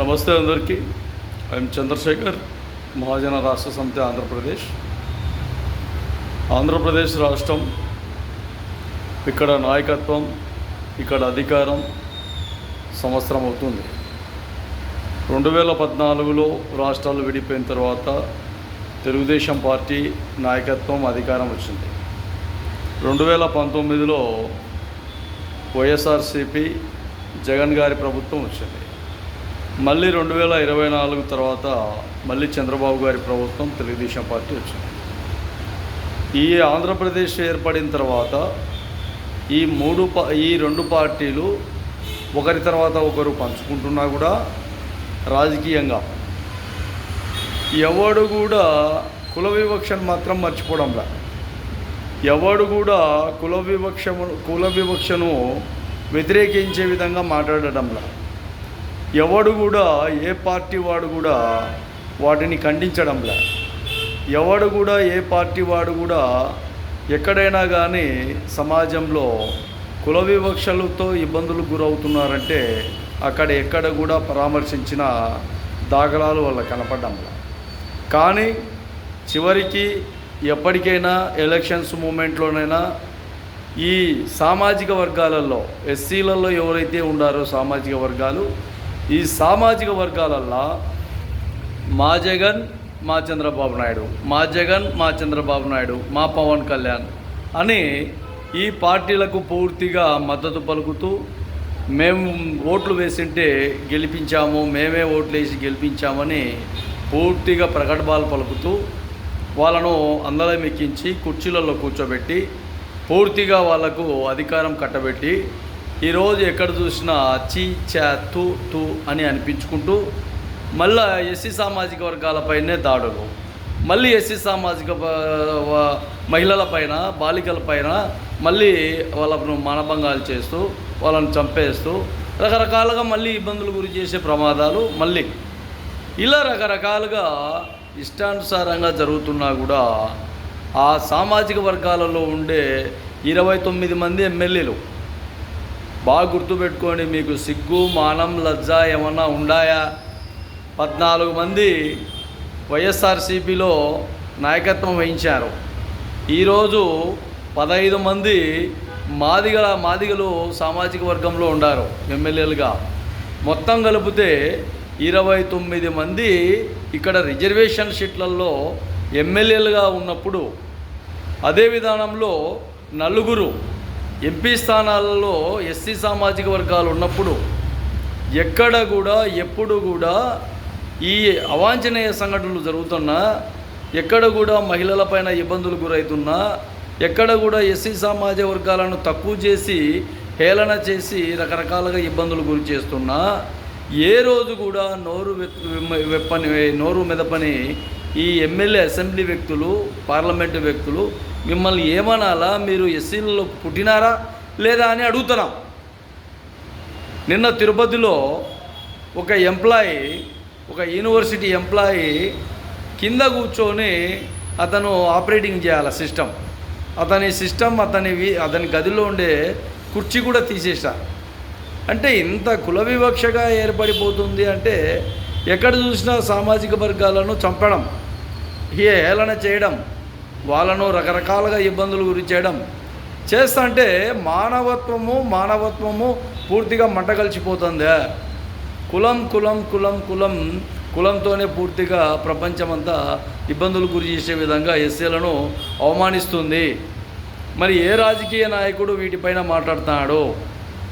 నమస్తే అందరికీ. ఐఎమ్ చంద్రశేఖర్ మహాజన రాష్ట్ర సమితి ఆంధ్రప్రదేశ్. ఆంధ్రప్రదేశ్ రాష్ట్రం ఇక్కడ నాయకత్వం ఇక్కడ అధికారం సంవత్సరం అవుతుంది. రెండు వేల పద్నాలుగులో రాష్ట్రాలు విడిపోయిన తర్వాత తెలుగుదేశం పార్టీ నాయకత్వం అధికారం వచ్చింది. రెండు వేల పంతొమ్మిదిలో వైఎస్ఆర్సిపి జగన్ గారి ప్రభుత్వం వచ్చింది. మళ్ళీ రెండు వేల ఇరవై నాలుగు తర్వాత మళ్ళీ చంద్రబాబు గారి ప్రభుత్వం తెలుగుదేశం పార్టీ వచ్చింది. ఈ ఆంధ్రప్రదేశ్ ఏర్పడిన తర్వాత ఈ మూడు పా ఈ రెండు పార్టీలు ఒకరి తర్వాత ఒకరు పంచుకుంటున్నా కూడా రాజకీయంగా. ఎవడు కూడా కుల వివక్షను మాత్రం మర్చిపోవడంలా ఎవడు కూడా కుల వివక్ష కుల వివక్షను వ్యతిరేకించే విధంగా మాట్లాడడంలా ఎవడు కూడా ఏ పార్టీ వాడు కూడా వాటిని ఖండించడంలా. ఎవడు కూడా ఏ పార్టీ వాడు కూడా ఎక్కడైనా కానీ సమాజంలో కుల వివక్షలతో ఇబ్బందులు గురవుతున్నారంటే అక్కడ ఎక్కడ కూడా పరామర్శించిన దాఖలాలు వల్ల కనపడంలా కానీ చివరికి ఎప్పటికైనా ఎలక్షన్స్ మూమెంట్లోనైనా ఈ సామాజిక వర్గాలలో ఎస్సీలలో ఎవరైతే ఉండారో సామాజిక వర్గాలు ఈ సామాజిక వర్గాలల్లో మా జగన్ మా చంద్రబాబు నాయుడు మా జగన్ మా చంద్రబాబు నాయుడు మా పవన్ కళ్యాణ్ అని ఈ పార్టీలకు పూర్తిగా మద్దతు పలుకుతూ మేము ఓట్లు వేసింటే గెలిపించాము మేమే ఓట్లు వేసి గెలిపించామని పూర్తిగా ప్రకటనలు పలుకుతూ వాళ్ళను అందరం ఎక్కించి కుర్చీలలో కూర్చోబెట్టి పూర్తిగా వాళ్ళకు అధికారం కట్టబెట్టి ఈరోజు ఎక్కడ చూసినా చీ చా తు తు అని అనిపించుకుంటూ మళ్ళా ఎస్సీ సామాజిక వర్గాలపైనే దాడులు. మళ్ళీ ఎస్సీ సామాజిక మహిళలపైన బాలికలపైన మళ్ళీ వాళ్ళను మానభంగాలు చేస్తూ వాళ్ళని చంపేస్తూ రకరకాలుగా మళ్ళీ ఇబ్బందులు గురి చేసే ప్రమాదాలు మళ్ళీ. ఇలా రకరకాలుగా ఇష్టానుసారంగా జరుగుతున్నా కూడా ఆ సామాజిక వర్గాలలో ఉండే ఇరవై తొమ్మిది మంది ఎమ్మెల్యేలు బాగా గుర్తుపెట్టుకోండి మీకు సిగ్గు మానం లజ్జ ఏమన్నా ఉండాయా? పద్నాలుగు మంది వైఎస్ఆర్సీపీలో నాయకత్వం వహించారు. ఈరోజు పదహైదు మంది మాదిగల మాదిగలు సామాజిక వర్గంలో ఉండారు ఎమ్మెల్యేలుగా. మొత్తం కలిపితే ఇరవై తొమ్మిది మంది ఇక్కడ రిజర్వేషన్ షీట్లలో ఎమ్మెల్యేలుగా ఉన్నప్పుడు అదే విధానంలో నలుగురు ఎంపీ స్థానాలలో ఎస్సీ సామాజిక వర్గాలు ఉన్నప్పుడు ఎక్కడ కూడా ఎప్పుడు కూడా ఈ అవాంఛనీయ సంఘటనలు జరుగుతున్నా ఎక్కడ కూడా మహిళలపైన ఇబ్బందులు గురవుతున్నా ఎక్కడ కూడా ఎస్సీ సామాజిక వర్గాలను తక్కువ చేసి హేళన చేసి రకరకాలుగా ఇబ్బందులు గురి చేస్తున్నా ఏ రోజు కూడా నోరు వెప్పని నోరు మెదపని ఈ ఎమ్మెల్యే అసెంబ్లీ వ్యక్తులు పార్లమెంటు వ్యక్తులు మిమ్మల్ని ఏమనాలా? మీరు ఎస్సీలలో పుట్టినారా? లేదా అని అడుగుతున్నాం. నిన్న తిరుపతిలో ఒక ఎంప్లాయీ ఒక యూనివర్సిటీ ఎంప్లాయీ కింద కూర్చొని అతను ఆపరేటింగ్ చేయాలి సిస్టమ్. అతని సిస్టమ్ అతని వి- అతని గదిలో ఉండే కుర్చీ కూడా తీసేసా. అంటే ఇంత కుల వివక్షగా ఏర్పడిపోతుంది అంటే ఎక్కడ చూసినా సామాజిక వర్గాలను చంపడం ఏ హేళన చేయడం వాళ్ళను రకరకాలుగా ఇబ్బందులు గురి చేయడం. చేస్తుంటే మానవత్వము మానవత్వము పూర్తిగా మంటగలిచిపోతుందే. కులం కులం కులం కులం కులంతోనే పూర్తిగా ప్రపంచమంతా ఇబ్బందులు గురి చేసే విధంగా ఎస్సీలను అవమానిస్తుంది. మరి ఏ రాజకీయ నాయకుడు వీటిపైన మాట్లాడుతున్నాడు?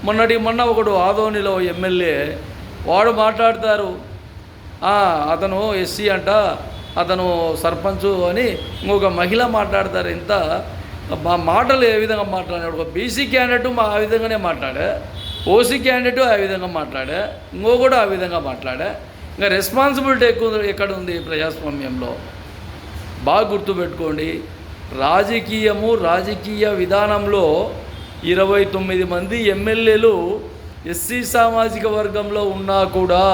మొన్నటి మొన్న ఒకడు ఆదోనిలో ఎమ్మెల్యే వాడు మాట్లాడతారు. అతను ఎస్సీ అంట అతను సర్పంచ్ అని ఇంకొక మహిళ మాట్లాడతారు. ఇంత మా మాటలు ఏ విధంగా మాట్లాడాడు ఒక బీసీ క్యాండిడేట్ మా ఆ విధంగానే మాట్లాడా ఓసీ క్యాండిడేట్ ఆ విధంగా మాట్లాడా ఇంకో కూడా ఆ విధంగా మాట్లాడా. ఇంకా రెస్పాన్సిబిలిటీ ఎక్కువ ఎక్కడ ఉంది ప్రజాస్వామ్యంలో? బాగా గుర్తుపెట్టుకోండి రాజకీయము రాజకీయ విధానంలో ఇరవై తొమ్మిది మంది ఎమ్మెల్యేలు ఎస్సీ సామాజిక వర్గంలో ఉన్నా కూడా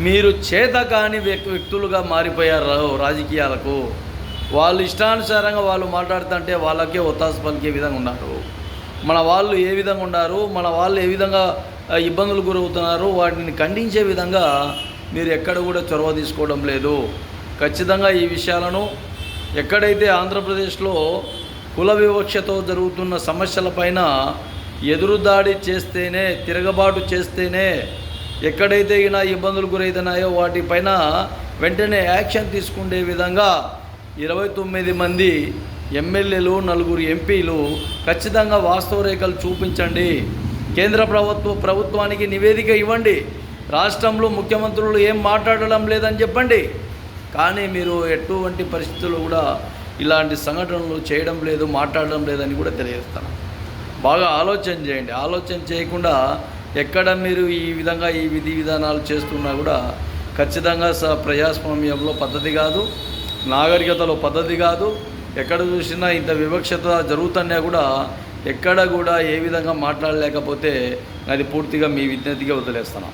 మీరు చేత కాని వ్యక్తులుగా మారిపోయారు రాజకీయాలకు. వాళ్ళు ఇష్టానుసారంగా వాళ్ళు మాట్లాడుతుంటే వాళ్ళకే ఒత్తాసు పలికే విధంగా ఉన్నారు. మన వాళ్ళు ఏ విధంగా ఉన్నారు? మన వాళ్ళు ఏ విధంగా ఇబ్బందులు గురవుతున్నారో? వాటిని ఖండించే విధంగా మీరు ఎక్కడ కూడా చొరవ తీసుకోవడం లేదు. ఖచ్చితంగా ఈ విషయాలను ఎక్కడైతే ఆంధ్రప్రదేశ్లో కుల వివక్షతో జరుగుతున్న సమస్యలపైన ఎదురుదాడి చేస్తేనే తిరగబాటు చేస్తేనే ఎక్కడైతే ఈయన ఇబ్బందులు గురైతున్నాయో వాటిపైన వెంటనే యాక్షన్ తీసుకునే విధంగా ఇరవై తొమ్మిది మంది ఎమ్మెల్యేలు నలుగురు ఎంపీలు ఖచ్చితంగా వాస్తవ రేఖలు చూపించండి. కేంద్ర ప్రభుత్వ ప్రభుత్వానికి నివేదిక ఇవ్వండి. రాష్ట్రంలో ముఖ్యమంత్రులు ఏం మాట్లాడడం లేదని చెప్పండి. కానీ మీరు ఎటువంటి పరిస్థితుల్లో కూడా ఇలాంటి సంఘటనలు చేయడం లేదు మాట్లాడడం లేదని కూడా తెలియజేస్తాను. బాగా ఆలోచన చేయండి. ఆలోచన చేయకుండా ఎక్కడ మీరు ఈ విధంగా ఈ విధి విధానాలు చేస్తున్నా కూడా ఖచ్చితంగా స ప్రజాస్వామ్యంలో పద్ధతి కాదు నాగరికతలో పద్ధతి కాదు. ఎక్కడ చూసినా ఇంత వివక్షత జరుగుతున్నా కూడా ఎక్కడ కూడా ఏ విధంగా మాట్లాడలేకపోతే అది పూర్తిగా మీ విజ్ఞతగా వదిలేస్తున్నాం.